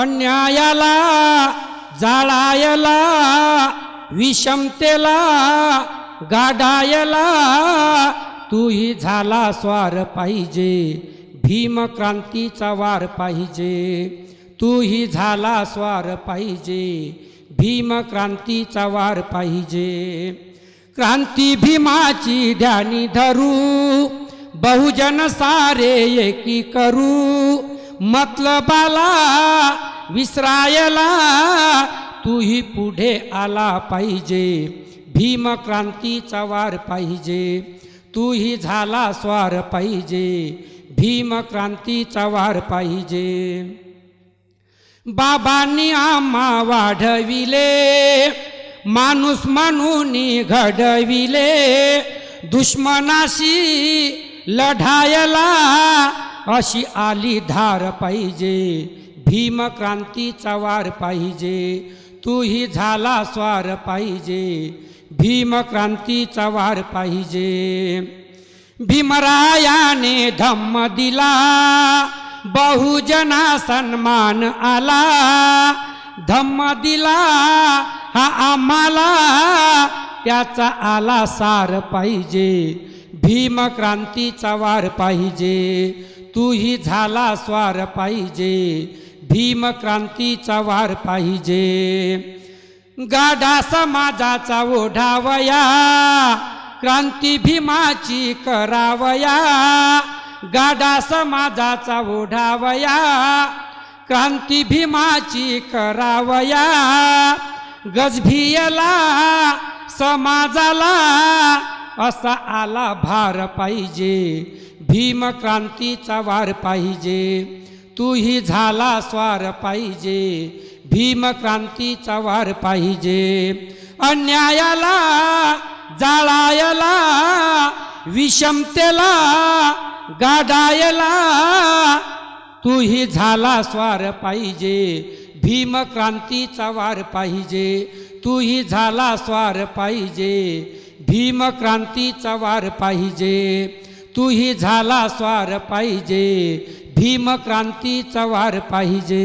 अन्यायाला जाळायला विषमतेला गाडायला तूही झाला स्वार पाहिजे भीम क्रांतीचा वार पाहिजे. तूही झाला स्वार पाहिजे भीम क्रांतीचा वार पाहिजे. क्रांती भीमाची ध्यानी धरू बहुजन सारे एकी करू. मतलबाला विसरायला तूही पुढे आला पाहिजे. भीम क्रांतीचा वार पाहिजे. तूही झाला स्वार पाहिजे. भीम क्रांतीचा वार पाहिजे. बाबांनी आम्हा वाढविले. माणूस म्हणून घडविले. दुश्मनाशी लढायला अशी आली धार पाहिजे. भीम क्रांतीचा वार पाहिजे. तूही झाला स्वार पाहिजे. भीम क्रांतीचा वार पाहिजे. भीमरायाने धम्म दिला. बहुजना सन्मान आला. धम्म दिला हा आम्हाला. त्याचा आला सार पाहिजे. भीम क्रांतीचा वार पाहिजे. तूही झाला स्वार पाहिजे भीम क्रांतीचा वार पाहिजे. गाढा समाजाचा ओढावया क्रांती भीमाची करावया. गाडा समाजाचा ओढावया क्रांती भीमाची करावया. गजभियला समाजाला असा आला भार पाहिजे भीम क्रांतीचा वार पाहिजे. तूही झाला स्वार पाहिजे. भीम क्रांतीचा वार पाहिजे. अन्यायाला जाळायला विषमतेला गाडायला तूही झाला स्वार पाहिजे. भीम क्रांतीचा वार पाहिजे. तूही झाला स्वार पाहिजे. भीम क्रांतीचा वार पाहिजे. तूही झाला स्वार पाहिजे. भीम क्रांतीचा वार पाहिजे.